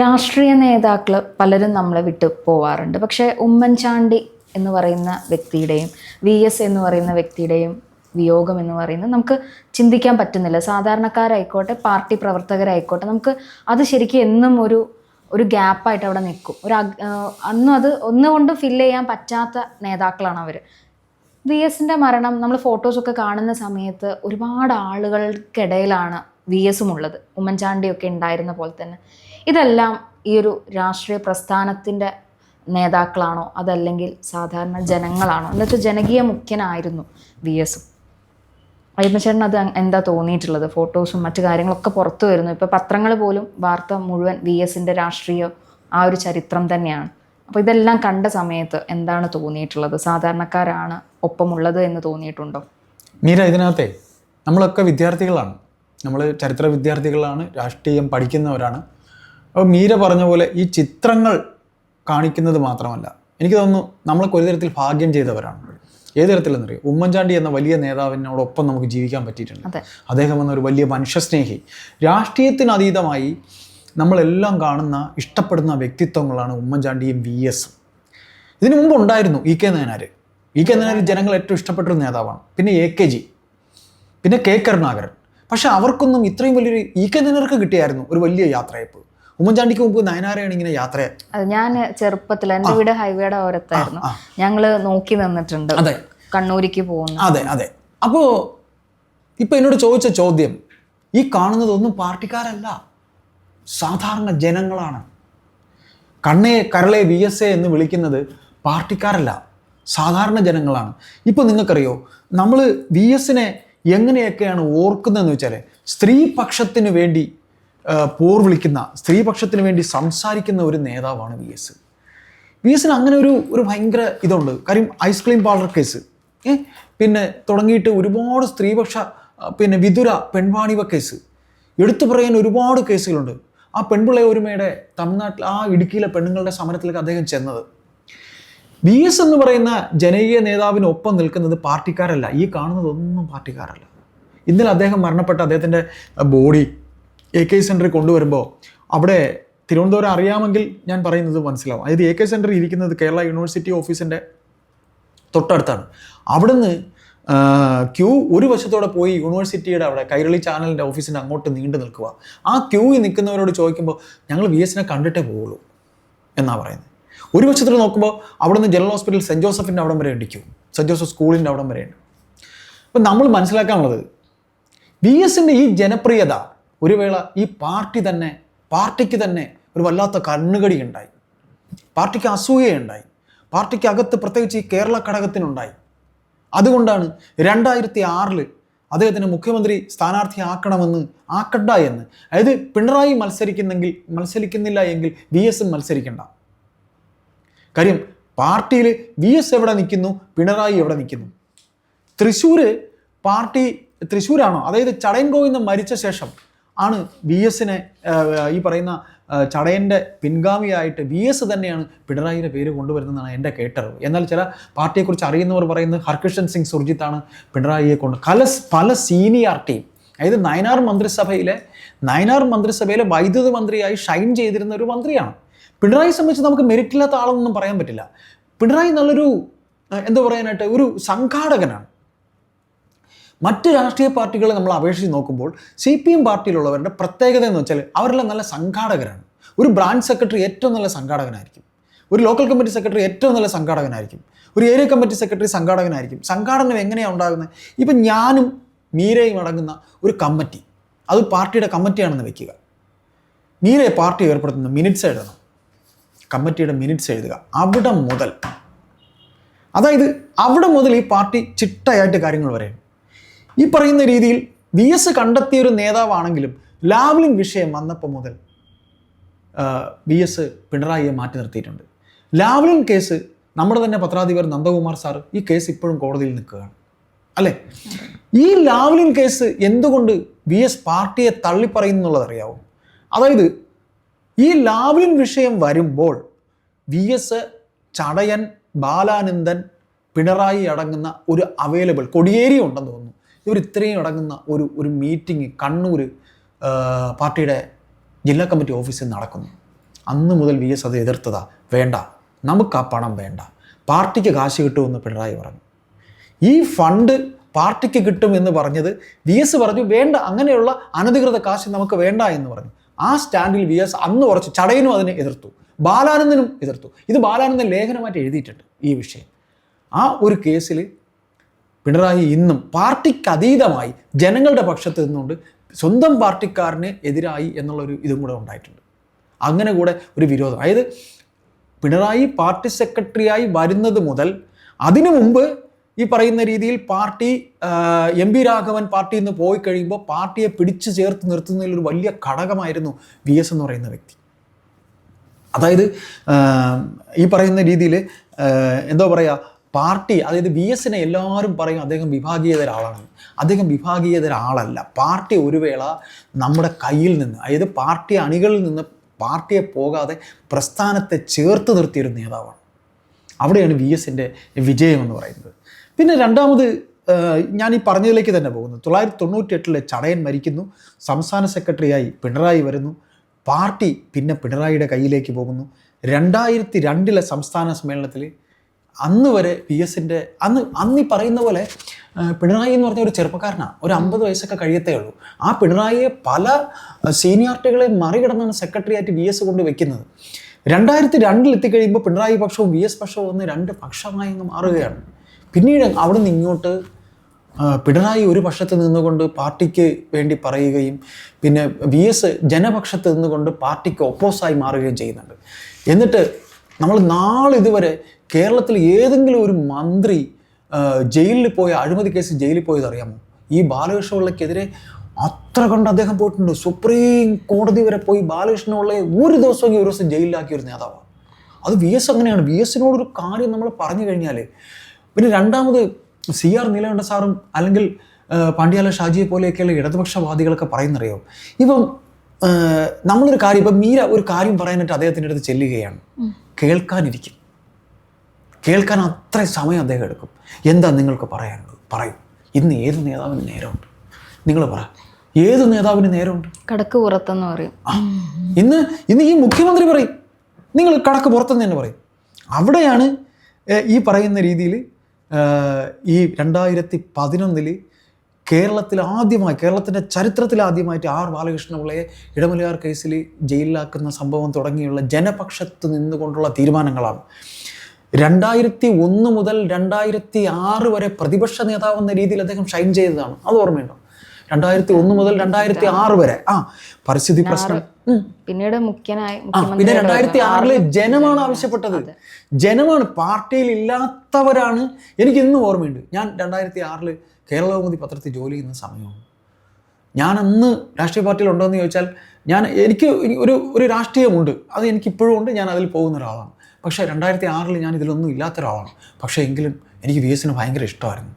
രാഷ്ട്രീയ നേതാക്കൾ പലരും നമ്മളെ വിട്ടു പോവാറുണ്ട്. പക്ഷേ ഉമ്മൻചാണ്ടി എന്ന് പറയുന്ന വ്യക്തിയുടെയും വി എസ് എന്ന് പറയുന്ന വ്യക്തിയുടെയും വിയോഗം എന്ന് പറയുന്നത് നമുക്ക് ചിന്തിക്കാൻ പറ്റുന്നില്ല. സാധാരണക്കാരായിക്കോട്ടെ പാർട്ടി പ്രവർത്തകരായിക്കോട്ടെ നമുക്ക് അത് ശരിക്കും എന്നും ഒരു ഒരു ഗ്യാപ്പായിട്ട് അവിടെ നിൽക്കും. ഒരു അന്നും അത് ഒന്നുകൊണ്ടും ഫില്ല് ചെയ്യാൻ പറ്റാത്ത നേതാക്കളാണ് അവർ വി എസിന്റെ മരണം നമ്മൾ ഫോട്ടോസൊക്കെ കാണുന്ന സമയത്ത് ഒരുപാട് ആളുകൾക്കിടയിലാണ് വി എസും ഉള്ളത്. ഉമ്മൻചാണ്ടിയൊക്കെ ഉണ്ടായിരുന്ന പോലെ തന്നെ. ഇതെല്ലാം ഈ ഒരു രാഷ്ട്രീയ പ്രസ്ഥാനത്തിന്റെ നേതാക്കളാണോ? അതല്ലെങ്കിൽ സാധാരണ ജനങ്ങളാണോ? എന്നുവെച്ചാൽ ജനകീയ മുഖ്യനായിരുന്നു വി എസും അയ്യപ്പച്ചേട്ടൻ അത് എന്താ തോന്നിയിട്ടുള്ളത്? ഫോട്ടോസും മറ്റു കാര്യങ്ങളൊക്കെ പുറത്തു വരുന്നു. ഇപ്പോൾ പത്രങ്ങൾ പോലും വാർത്ത മുഴുവൻ വി എസിന്റെ രാഷ്ട്രീയ ആ ഒരു ചരിത്രം തന്നെയാണ്. അപ്പോൾ ഇതെല്ലാം കണ്ട സമയത്ത് എന്താണ് തോന്നിയിട്ടുള്ളത്? സാധാരണക്കാരാണ് ഒപ്പമുള്ളത് എന്ന് തോന്നിയിട്ടുണ്ടോ? മീര ഇതിനകത്തെ നമ്മളൊക്കെ വിദ്യാർത്ഥികളാണ്. നമ്മൾ ചരിത്ര വിദ്യാർത്ഥികളാണ് രാഷ്ട്രീയം പഠിക്കുന്നവരാണ്. അപ്പോൾ മീര പറഞ്ഞ പോലെ ഈ ചിത്രങ്ങൾ കാണിക്കുന്നത് മാത്രമല്ല. എനിക്ക് തോന്നുന്നു നമ്മളൊക്കെ ഒരു തരത്തിൽ ഭാഗ്യം ചെയ്തവരാണ്. ഏത് തരത്തിലെന്നറിയോ? ഉമ്മൻചാണ്ടി എന്ന വലിയ നേതാവിനോടൊപ്പം നമുക്ക് ജീവിക്കാൻ പറ്റിയിട്ടുണ്ട്. അദ്ദേഹം എന്ന ഒരു വലിയ മനുഷ്യസ്നേഹി. രാഷ്ട്രീയത്തിനതീതമായി നമ്മളെല്ലാം കാണുന്ന ഇഷ്ടപ്പെടുന്ന വ്യക്തിത്വങ്ങളാണ് ഉമ്മൻചാണ്ടിയും വി എസും. ഇതിനു മുമ്പ് ഉണ്ടായിരുന്നു E K Nayanar E K Nayanar ജനങ്ങൾ ഏറ്റവും ഇഷ്ടപ്പെട്ടൊരു നേതാവാണ്. പിന്നെ എ കെ ജി. പിന്നെ കെ കരുണാകരൻ. പക്ഷെ അവർക്കൊന്നും ഇത്രയും വലിയൊരു ഇ കെ നയനാർക്ക് കിട്ടിയായിരുന്നു ഒരു വലിയ യാത്രയപ്പ് ഉമ്മൻചാണ്ടിക്ക് മുമ്പ് നയനാരെയാണ് ഇങ്ങനെ യാത്ര ഞാൻ ചെറുപ്പത്തിൽ എന്റെ വീട് ഹൈവേയുടെ ഓരത്തായിരുന്നു. ഞങ്ങൾ ഞങ്ങൾ നോക്കി നിന്നിട്ടുണ്ട്. അതെ. കണ്ണൂരിക്ക് പോകുന്നു. അതെ അതെ. അപ്പോൾ ഇപ്പം എന്നോട് ചോദിച്ച ചോദ്യം ഈ കാണുന്നതൊന്നും പാർട്ടിക്കാരല്ല സാധാരണ ജനങ്ങളാണ്. കണ്ണേ കരളെ വി എസ് എ എന്ന് വിളിക്കുന്നത് പാർട്ടിക്കാരല്ല സാധാരണ ജനങ്ങളാണ്. ഇപ്പോൾ നിങ്ങൾക്കറിയോ നമ്മൾ വി എസിനെ എങ്ങനെയൊക്കെയാണ് ഓർക്കുന്നതെന്ന് വെച്ചാൽ സ്ത്രീപക്ഷത്തിന് വേണ്ടി പോർ വിളിക്കുന്ന സ്ത്രീപക്ഷത്തിന് വേണ്ടി സംസാരിക്കുന്ന ഒരു നേതാവാണ് വി എസ് വി എസിന് അങ്ങനെ ഒരു ഒരു ഭയങ്കര ഇതുണ്ട്. കാര്യം ഐസ്ക്രീം പാർലർ കേസ് ഏ? പിന്നെ തുടങ്ങിയിട്ട് ഒരുപാട് സ്ത്രീപക്ഷ പിന്നെ വിതുര പെൺവാണിവ കേസ് എടുത്തു പറയാൻ ഒരുപാട് കേസുകളുണ്ട് ആ പെൺപിള്ളയ ഒരുമയുടെ തമിഴ്നാട്ടിൽ ആ ഇടുക്കിയിലെ പെണ്ണുങ്ങളുടെ സമരത്തിലേക്ക് അദ്ദേഹം ചെന്നത്. വി എസ് എന്ന് പറയുന്ന ജനകീയ നേതാവിനൊപ്പം നിൽക്കുന്നത് പാർട്ടിക്കാരല്ല. ഈ കാണുന്നതൊന്നും പാർട്ടിക്കാരല്ല. ഇന്നലെ അദ്ദേഹം മരണപ്പെട്ട അദ്ദേഹത്തിന്റെ ബോഡി എ കെ സെന്ററിൽ കൊണ്ടുവരുമ്പോൾ അവിടെ തിരുവനന്തപുരം അറിയാമെങ്കിൽ ഞാൻ പറയുന്നത് മനസ്സിലാവും. അതായത് എ കെ സെന്റർ ഇരിക്കുന്നത് കേരള യൂണിവേഴ്സിറ്റി ഓഫീസിന്റെ തൊട്ടടുത്താണ്. അവിടുന്ന് ക്യൂ ഒരു വശത്തോടെ പോയി യൂണിവേഴ്സിറ്റിയുടെ അവിടെ കൈരളി ചാനലിന്റെ ഓഫീസിന്റെ അങ്ങോട്ട് നീണ്ടു നിൽക്കുക. ആ ക്യൂ നിൽക്കുന്നവരോട് ചോദിക്കുമ്പോൾ ഞങ്ങൾ വി എസിനെ കണ്ടിട്ടേ പോവുള്ളൂ എന്നാണ് പറയുന്നത്. ഒരു വശത്തിൽ നോക്കുമ്പോൾ അവിടുന്ന് ജനറൽ ഹോസ്പിറ്റൽ സെന്റ് ജോസഫിന്റെ അവിടം വരെ ക്യൂ സെന്റ് ജോസഫ് സ്കൂളിന്റെ അവിടം വരെയുണ്ട് അപ്പം നമ്മൾ മനസ്സിലാക്കാനുള്ളത് വി എസിന്റെ ഈ ജനപ്രിയത ഒരു വേള ഈ പാർട്ടി തന്നെ പാർട്ടിക്ക് തന്നെ ഒരു വല്ലാത്ത കണ്ണുകടി ഉണ്ടായി. പാർട്ടിക്ക് അസൂയയുണ്ടായി പാർട്ടിക്ക് അകത്ത് പ്രത്യേകിച്ച് ഈ കേരള ഘടകത്തിനുണ്ടായി. അതുകൊണ്ടാണ് രണ്ടായിരത്തി ആറിൽ അദ്ദേഹത്തിന് മുഖ്യമന്ത്രി സ്ഥാനാർത്ഥി ആക്കണമെന്ന് ആക്കണ്ട എന്ന്. അതായത് പിണറായി മത്സരിക്കുന്നെങ്കിൽ മത്സരിക്കുന്നില്ല എങ്കിൽ വി എസ് മത്സരിക്കണ്ട. കാര്യം പാർട്ടിയിൽ വി എസ് എവിടെ നിൽക്കുന്നു? പിണറായി എവിടെ നിൽക്കുന്നു? തൃശ്ശൂർ പാർട്ടി തൃശ്ശൂരാണോ? അതായത് ചടയൻ ഗോവിന്ദൻ മരിച്ച ശേഷം ആണ് വി എസിനെ ഈ പറയുന്ന ചടയന്റെ പിൻഗാമിയായിട്ട് വി എസ് തന്നെയാണ് പിണറായിയുടെ പേര് കൊണ്ടുവരുന്നതെന്നാണ് എന്റെ കേട്ടറിവ്. എന്നാൽ ചില പാർട്ടിയെക്കുറിച്ച് അറിയുന്നവർ പറയുന്നത് ഹർകിഷൻ സിംഗ് സുർജിത്താണ് പിണറായിയെ കൊണ്ട്. പല പല സീനിയാർട്ടിയും അതായത് നയനാർ മന്ത്രിസഭയിലെ നയനാർ മന്ത്രിസഭയിലെ വൈദ്യുതി മന്ത്രിയായി ഷൈൻ ചെയ്തിരുന്ന ഒരു മന്ത്രിയാണ്. പിണറായി സംബന്ധിച്ച് നമുക്ക് മെറിറ്റില്ലാത്ത ആളെന്നൊന്നും ആളൊന്നും പറയാൻ പറ്റില്ല. പിണറായി നല്ലൊരു എന്താ പറയാനായിട്ട് ഒരു സംഘാടകനാണ്. മറ്റ് രാഷ്ട്രീയ പാർട്ടികളെ നമ്മൾ അപേക്ഷിച്ച് നോക്കുമ്പോൾ സി പി എം പാർട്ടിയിലുള്ളവരുടെ പ്രത്യേകത എന്ന് വെച്ചാൽ അവരെല്ലാം നല്ല സംഘാടകരാണ്. ഒരു ബ്രാഞ്ച് സെക്രട്ടറി ഏറ്റവും നല്ല സംഘാടകനായിരിക്കും. ഒരു ലോക്കൽ കമ്മിറ്റി സെക്രട്ടറി ഏറ്റവും നല്ല സംഘാടകനായിരിക്കും. ഒരു ഏരിയ കമ്മിറ്റി സെക്രട്ടറി സംഘാടകനായിരിക്കും. സംഘാടനം എങ്ങനെയാണ് ഉണ്ടാകുന്നത്? ഇപ്പം ഞാനും മീരയും അടങ്ങുന്ന ഒരു കമ്മിറ്റി. അത് പാർട്ടിയുടെ കമ്മിറ്റിയാണെന്ന് വെക്കുക. മീരയെ പാർട്ടി ഏർപ്പെടുത്തുന്ന മിനിറ്റ്സ് എഴുതണം. കമ്മിറ്റിയുടെ മിനിറ്റ്സ് എഴുതുക. അവിടെ മുതൽ. അതായത് അവിടെ മുതൽ ഈ പാർട്ടി ചിട്ടയായിട്ട് കാര്യങ്ങൾ വരെയും ഈ പറയുന്ന രീതിയിൽ വി എസ് കണ്ടെത്തിയ ഒരു നേതാവാണെങ്കിലും ലാവ്ലിൻ വിഷയം വന്നപ്പോൾ മുതൽ വി എസ് പിണറായിയെ മാറ്റി നിർത്തിയിട്ടുണ്ട്. ലാവ്ലിൻ കേസ് നമ്മുടെ തന്നെ പത്രാധിപർ നന്ദകുമാർ സാർ ഈ കേസ് ഇപ്പോഴും കോടതിയിൽ നിൽക്കുകയാണ്. അല്ലേ? ഈ ലാവ്ലിൻ കേസ് എന്തുകൊണ്ട് വി എസ് പാർട്ടിയെ തള്ളിപ്പറയുന്നു എന്നുള്ളത് അറിയാവും? അതായത് ഈ ലാവ്ലിൻ വിഷയം വരുമ്പോൾ വി എസ് ചടയൻ ബാലാനന്ദൻ പിണറായി അടങ്ങുന്ന ഒരു അവൈലബിൾ കൊടിയേരി ഉണ്ടെന്ന് തോന്നുന്നു. ഇവർ ഇത്രയും അടങ്ങുന്ന ഒരു ഒരു മീറ്റിംഗ് കണ്ണൂർ പാർട്ടിയുടെ ജില്ലാ കമ്മിറ്റി ഓഫീസിൽ നടക്കുന്നു. അന്ന് മുതൽ വി എസ് അത് എതിർത്തതാ. വേണ്ട. നമുക്ക് ആ പണം വേണ്ട. പാർട്ടിക്ക് കാശ് കിട്ടുമെന്ന് പിണറായി പറഞ്ഞു. ഈ ഫണ്ട് പാർട്ടിക്ക് കിട്ടും എന്ന് പറഞ്ഞത് വി എസ് പറഞ്ഞു വേണ്ട അങ്ങനെയുള്ള അനധികൃത കാശ് നമുക്ക് വേണ്ട എന്ന് പറഞ്ഞു. ആ സ്റ്റാൻഡിൽ വി എസ് അന്ന് കുറച്ച് ചടയനും അതിനെ എതിർത്തു. ബാലാനന്ദനും എതിർത്തു. ഇത് ബാലാനന്ദൻ ലേഖനമായിട്ട് എഴുതിയിട്ടുണ്ട് ഈ വിഷയം. ആ ഒരു കേസിൽ പിണറായി ഇന്നും പാർട്ടിക്ക് അതീതമായി ജനങ്ങളുടെ പക്ഷത്ത് നിന്നുകൊണ്ട് സ്വന്തം പാർട്ടിക്കാരന് എതിരായി എന്നുള്ളൊരു ഇതും കൂടെ ഉണ്ടായിട്ടുണ്ട്. അങ്ങനെ കൂടെ ഒരു വിരോധം. അതായത് പിണറായി പാർട്ടി സെക്രട്ടറിയായി വരുന്നത് മുതൽ അതിനു മുമ്പ് ഈ പറയുന്ന രീതിയിൽ പാർട്ടി എം പി രാഘവൻ പാർട്ടിയിൽ നിന്ന് പോയി കഴിയുമ്പോൾ പാർട്ടിയെ പിടിച്ചു ചേർത്ത് നിർത്തുന്നതിൽ ഒരു വലിയ ഘടകമായിരുന്നു വി എസ് എന്ന് പറയുന്ന വ്യക്തി. അതായത് ഈ പറയുന്ന രീതിയിൽ എന്തോ പറയുക പാർട്ടി അതായത് വി എസിനെ എല്ലാവരും പറയും അദ്ദേഹം വിഭാഗീയത അദ്ദേഹം വിഭാഗീയത ഒരാളല്ല പാർട്ടി ഒരു വേള നമ്മുടെ കയ്യിൽ നിന്ന് അതായത് പാർട്ടി അണികളിൽ നിന്ന് പാർട്ടിയെ പോകാതെ പ്രസ്ഥാനത്തെ ചേർത്ത് നിർത്തിയൊരു നേതാവാണ്. അവിടെയാണ് വി എസിന്റെ വിജയമെന്ന് പറയുന്നത്. പിന്നെ രണ്ടാമത് ഞാൻ ഈ പറഞ്ഞതിലേക്ക് തന്നെ പോകുന്നു. തൊള്ളായിരത്തി തൊണ്ണൂറ്റി എട്ടിലെ ചടയൻ മരിക്കുന്നു. സംസ്ഥാന സെക്രട്ടറിയായി പിണറായി വരുന്നു. പാർട്ടി പിന്നെ പിണറായിയുടെ കയ്യിലേക്ക് പോകുന്നു. രണ്ടായിരത്തി രണ്ടിലെ സംസ്ഥാന സമ്മേളനത്തിൽ അന്ന് വരെ പി എസിന്റെ അന്ന് അന്ന് ഈ പറയുന്ന പോലെ പിണറായി എന്ന് പറഞ്ഞ ഒരു ചെറുപ്പക്കാരനാണ് ഒരു അമ്പത് വയസ്സൊക്കെ കഴിയത്തേ ഉള്ളൂ. ആ പിണറായിയെ പല സീനിയോറിറ്റികളെ മറികടന്നാണ് സെക്രട്ടറി ആയിട്ട് വി എസ് കൊണ്ട് വെക്കുന്നത്. രണ്ടായിരത്തി രണ്ടിൽ എത്തിക്കഴിയുമ്പോൾ പിണറായി പക്ഷവും വി എസ് പക്ഷവും ഒന്ന് രണ്ട് പക്ഷമായി അങ്ങ് മാറുകയാണ്. പിന്നീട് അവിടെ നിന്ന് ഇങ്ങോട്ട് പിണറായി ഒരു പക്ഷത്ത് നിന്നുകൊണ്ട് പാർട്ടിക്ക് വേണ്ടി പറയുകയും പിന്നെ വി എസ് ജനപക്ഷത്ത് നിന്നുകൊണ്ട് പാർട്ടിക്ക് ഒപ്പോസായി മാറുകയും ചെയ്യുന്നുണ്ട്. എന്നിട്ട് നമ്മൾ നാളിതുവരെ കേരളത്തിൽ ഏതെങ്കിലും ഒരു മന്ത്രി ജയിലിൽ പോയ അഴിമതി കേസ് ജയിലിൽ പോയത് അറിയാമോ? ഈ ബാലകൃഷ്ണ പിള്ളയ്ക്കെതിരെ അത്ര കണ്ട് അദ്ദേഹം പോയിട്ടുണ്ട്. സുപ്രീം കോടതി വരെ പോയി ബാലകൃഷ്ണ പിള്ളയെ ഒരു ദിവസം ഒരു ദിവസം ജയിലിലാക്കിയ ഒരു നേതാവാണ് അത് വി എസ് അങ്ങനെയാണ്. വി എസിനോടൊരു കാര്യം നമ്മൾ പറഞ്ഞു കഴിഞ്ഞാൽ പിന്നെ രണ്ടാമത് സി ആർ നീലകണ്ഠ സാറും അല്ലെങ്കിൽ പാണ്ഡ്യാല ഷാജിയെ പോലെയൊക്കെയുള്ള ഇടതുപക്ഷവാദികളൊക്കെ പറയുന്നറിയോ? ഇപ്പം നമ്മളൊരു കാര്യം ഇപ്പം മീര ഒരു കാര്യം പറയാനായിട്ട് അദ്ദേഹത്തിന്റെ അടുത്ത് ചെല്ലുകയാണ്. കേൾക്കാനിരിക്കും. കേൾക്കാൻ അത്രയും സമയം അദ്ദേഹം എടുക്കും. എന്താ നിങ്ങൾക്ക് പറയാനുള്ളത്? പറയൂ. ഇന്ന് ഏത് നേതാവിന് നേരമുണ്ട്? നിങ്ങൾ പറ. ഏത് നേതാവിന് നേരമുണ്ട്? കടക്ക് പുറത്തെന്ന് പറയും. ഇന്ന് ഇന്ന് ഈ മുഖ്യമന്ത്രി പറയും. നിങ്ങൾ കടക്ക് പുറത്തെന്ന് തന്നെ പറയും. അവിടെയാണ് ഈ പറയുന്ന രീതിയിൽ ഈ രണ്ടായിരത്തി പതിനൊന്നിൽ കേരളത്തിൽ ആദ്യമായി കേരളത്തിന്റെ ചരിത്രത്തിൽ ആദ്യമായിട്ട് ആർ ബാലകൃഷ്ണപിള്ളയെ ഇടമലയാർ കേസിൽ ജയിലിലാക്കുന്ന സംഭവം തുടങ്ങിയുള്ള ജനപക്ഷത്ത് നിന്നുകൊണ്ടുള്ള തീരുമാനങ്ങളാണ്. രണ്ടായിരത്തി ഒന്ന് മുതൽ രണ്ടായിരത്തി ആറ് വരെ പ്രതിപക്ഷ നേതാവെന്ന രീതിയിൽ അദ്ദേഹം ഷൈൻ ചെയ്തതാണ്. അത് ഓർമ്മയുണ്ടോ? രണ്ടായിരത്തി ഒന്ന് മുതൽ രണ്ടായിരത്തി ആറ് വരെ. ആ പരിസ്ഥിതി പ്രശ്നം. പിന്നീട് മുഖ്യനായി പിന്നെ രണ്ടായിരത്തി ആറിൽ ജനമാണ് ആവശ്യപ്പെട്ടത്. ജനമാണ് പാർട്ടിയിൽ ഇല്ലാത്തവരാണ്. എനിക്ക് ഇന്നും ഓർമ്മയുണ്ട്. ഞാൻ രണ്ടായിരത്തി ആറിൽ കേരളകൗമുദി പത്രത്തിൽ ജോലി ചെയ്യുന്ന സമയമാണ്. ഞാൻ അന്ന് രാഷ്ട്രീയ പാർട്ടിയിൽ ഉണ്ടോ എന്ന് ചോദിച്ചാൽ ഞാൻ എനിക്ക് ഒരു ഒരു രാഷ്ട്രീയമുണ്ട്. അത് എനിക്ക് ഇപ്പോഴും ഉണ്ട്. ഞാൻ അതിൽ പോകുന്ന ഒരാളാണ്. പക്ഷേ രണ്ടായിരത്തി ആറിൽ ഞാൻ ഇതിലൊന്നും ഇല്ലാത്ത ഒരാളാണ് പക്ഷേ എങ്കിലും എനിക്ക് വി എസിന് ഭയങ്കര ഇഷ്ടമായിരുന്നു.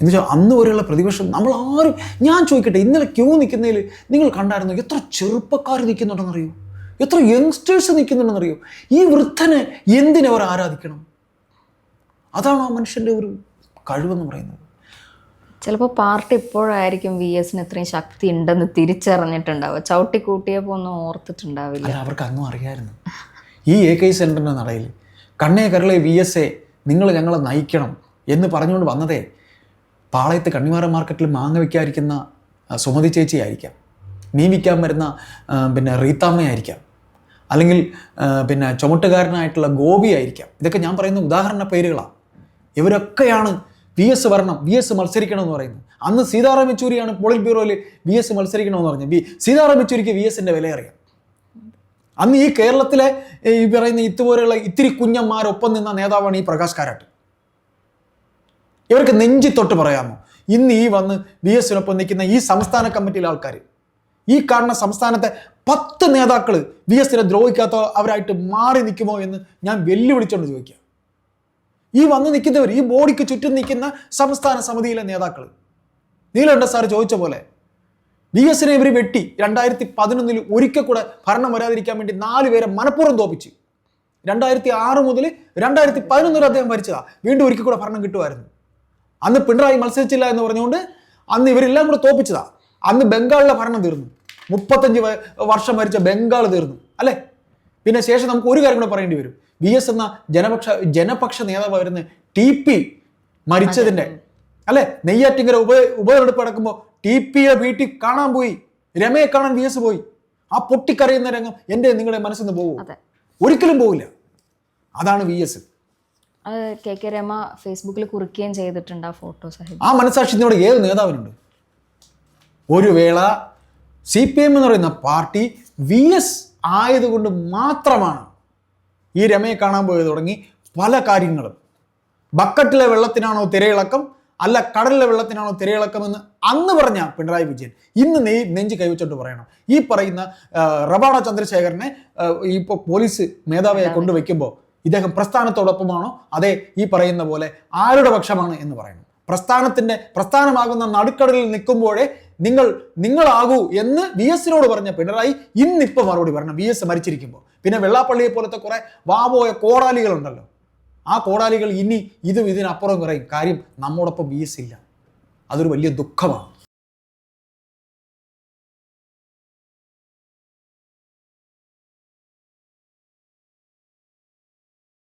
എന്ന് വെച്ചാൽ അന്ന് വരെയുള്ള പ്രതിപക്ഷം നമ്മൾ ആരും ഞാൻ ചോദിക്കട്ടെ ഇന്നലെ ക്യൂ നിൽക്കുന്നതിൽ നിങ്ങൾ കണ്ടായിരുന്നു? എത്ര ചെറുപ്പക്കാർ നിൽക്കുന്നുണ്ടെന്നറിയോ? എത്ര യങ്സ്റ്റേഴ്സ് നിൽക്കുന്നുണ്ടെന്നറിയോ? ഈ വൃദ്ധനെ എന്തിനവർ ആരാധിക്കണം? അതാണ് ആ മനുഷ്യന്റെ ഒരു കഴിവെന്ന് പറയുന്നത്. ചിലപ്പോൾ പാർട്ടി ഇപ്പോഴായിരിക്കും വി എസിന് ഇത്രയും ശക്തി ഉണ്ടെന്ന് തിരിച്ചറിഞ്ഞിട്ടുണ്ടാവുക. ചവിട്ടി കൂട്ടിയപ്പോൾ ഒന്നും ഓർത്തിട്ടുണ്ടാവില്ല. അവർക്ക് അന്നും അറിയായിരുന്നു. ഈ എ കെ സെന്ററിന്റെ നടയിൽ കണ്ണേ കരളെ വി എസ് എ നിങ്ങൾ ഞങ്ങളെ നയിക്കണം എന്ന് പറഞ്ഞുകൊണ്ട് വന്നതേ പാളയത്ത് കണ്ണിമാറ മാർക്കറ്റിൽ മാങ്ങ വയ്ക്കാതിരിക്കുന്ന സുമതി ചേച്ചി ആയിരിക്കാം. മീൻ വിൽക്കാൻ വരുന്ന പിന്നെ റീത്താമ്മയായിരിക്കാം. അല്ലെങ്കിൽ പിന്നെ ചുമട്ടുകാരനായിട്ടുള്ള ഗോപി ആയിരിക്കാം. ഇതൊക്കെ ഞാൻ പറയുന്ന ഉദാഹരണ പേരുകളാണ്. ഇവരൊക്കെയാണ് വി എസ് വരണം വി എസ് മത്സരിക്കണമെന്ന് പറയുന്നത്. അന്ന് സീതാറാം യെച്ചൂരിയാണ് പോളിറ്റ് ബ്യൂറോയിൽ വി എസ് മത്സരിക്കണമെന്ന് പറഞ്ഞത്. വി സീതാറാം യെച്ചൂരിക്ക് വി എസിന്റെ വില അറിയാം അന്ന് ഈ കേരളത്തിലെ ഈ പറയുന്ന ഇതുപോലെയുള്ള ഇത്തിരി കുഞ്ഞന്മാരൊപ്പം നിന്ന നേതാവാണ് ഈ പ്രകാശ് കാരാട്ട്. ഇവർക്ക് നെഞ്ചി തൊട്ട് പറയാമോ? ഇന്ന് ഈ വന്ന് വി എസിനൊപ്പം നിൽക്കുന്ന ഈ സംസ്ഥാന കമ്മിറ്റിയിലെ ആൾക്കാർ ഈ കാണുന്ന സംസ്ഥാനത്തെ പത്ത് നേതാക്കൾ വി എസിനെ ദ്രോഹിക്കാത്ത അവരായിട്ട് മാറി നിൽക്കുമോ എന്ന് ഞാൻ വെല്ലുവിളിച്ചുകൊണ്ട് ചോദിക്കുക ഈ വന്ന് നിൽക്കുന്നവർ ഈ ബോഡിക്ക് ചുറ്റും നിൽക്കുന്ന സംസ്ഥാന സമിതിയിലെ നേതാക്കൾ നീലകണ്ഠ സാർ ചോദിച്ച പോലെ വി എസിനെ ഇവർ വെട്ടി രണ്ടായിരത്തി പതിനൊന്നിൽ ഒരിക്കൽ കൂടെ ഭരണം വരാതിരിക്കാൻ വേണ്ടി നാല് പേരെ മനഃപൂർവം തോപ്പിച്ചു. രണ്ടായിരത്തി ആറ് മുതൽ രണ്ടായിരത്തി പതിനൊന്ന് വരെ അദ്ദേഹം ഭരിച്ചതാ വീണ്ടും ഒരിക്കൽ കൂടെ ഭരണം കിട്ടുമായിരുന്നു. അന്ന് പിണറായി മത്സരിച്ചില്ല എന്ന് പറഞ്ഞുകൊണ്ട് അന്ന് ഇവരെല്ലാം കൂടെ തോപ്പിച്ചതാ. അന്ന് ബംഗാളിലെ ഭരണം തീർന്നു. മുപ്പത്തഞ്ച് വർഷം ഭരിച്ച ബംഗാൾ തീർന്നു. അല്ലേ? പിന്നെ ശേഷം നമുക്ക് ഒരു കാര്യം കൂടെ പറയേണ്ടി വരും. വി എസ് എന്ന ജനപക്ഷ ജനപക്ഷ നേതാവായിരുന്ന ടി പി മരിച്ചതിന്റെ അല്ലെ? നെയ്യാറ്റിങ്കര ഉപ ഉപതെരഞ്ഞെടുപ്പ് നടക്കുമ്പോൾ ടി പിയെ വീട്ടിൽ കാണാൻ പോയി. രമയെ കാണാൻ വി എസ് പോയി. ആ പൊട്ടിക്കറിയുന്ന രംഗം എന്റെ നിങ്ങളുടെ മനസ്സിൽ നിന്ന് പോകും ഒരിക്കലും പോകില്ല അതാണ് വി എസ് അത് കെ കെ രമ ഫേസ്ബുക്കിൽ കുറിക്കുകയും ചെയ്തിട്ടുണ്ട് ആ ഫോട്ടോ ആ മനസാക്ഷിത്തിനോട് ഏത് നേതാവിനുണ്ട്? ഒരു വേള സി പി എം എന്ന് പറയുന്ന പാർട്ടി വി എസ് ആയതുകൊണ്ട് മാത്രമാണ് ഈ രമയെ കാണാൻ പോയത് തുടങ്ങി പല കാര്യങ്ങളും. ബക്കറ്റിലെ വെള്ളത്തിനാണോ തിരയിളക്കം അല്ല കടലിലെ വെള്ളത്തിനാണോ തിരയിളക്കം എന്ന് അന്ന് പറഞ്ഞ പിണറായി വിജയൻ ഇന്ന് നെയ് നെഞ്ച് കൈവച്ചോട്ട് പറയണം. ഈ പറയുന്ന റബാഡ ചന്ദ്രശേഖരനെ ഇപ്പോൾ പോലീസ് മേധാവിയെ കൊണ്ടുവയ്ക്കുമ്പോൾ ഇദ്ദേഹം പ്രസ്ഥാനത്തോടൊപ്പമാണോ? അതെ ഈ പറയുന്ന പോലെ ആരുടെ പക്ഷമാണ് എന്ന് പറയുന്നു. പ്രസ്ഥാനത്തിന്റെ പ്രസ്ഥാനമാകുന്ന നടുക്കടലിൽ നിൽക്കുമ്പോഴേ നിങ്ങൾ നിങ്ങളാകൂ എന്ന് വി എസിനോട് പറഞ്ഞ പിണറായി ഇന്നിപ്പോൾ മറുപടി പറഞ്ഞു വി എസ് മരിച്ചിരിക്കുമ്പോൾ പിന്നെ വെള്ളാപ്പള്ളിയെ പോലത്തെ കുറെ വാപോയ കോടാലികളുണ്ടല്ലോ. ആ കോടാലികൾ ഇനി ഇതും ഇതിനപ്പുറം കുറയും. കാര്യം നമ്മോടൊപ്പം വി എസ് ഇല്ല. അതൊരു വലിയ ദുഃഖമാണ്.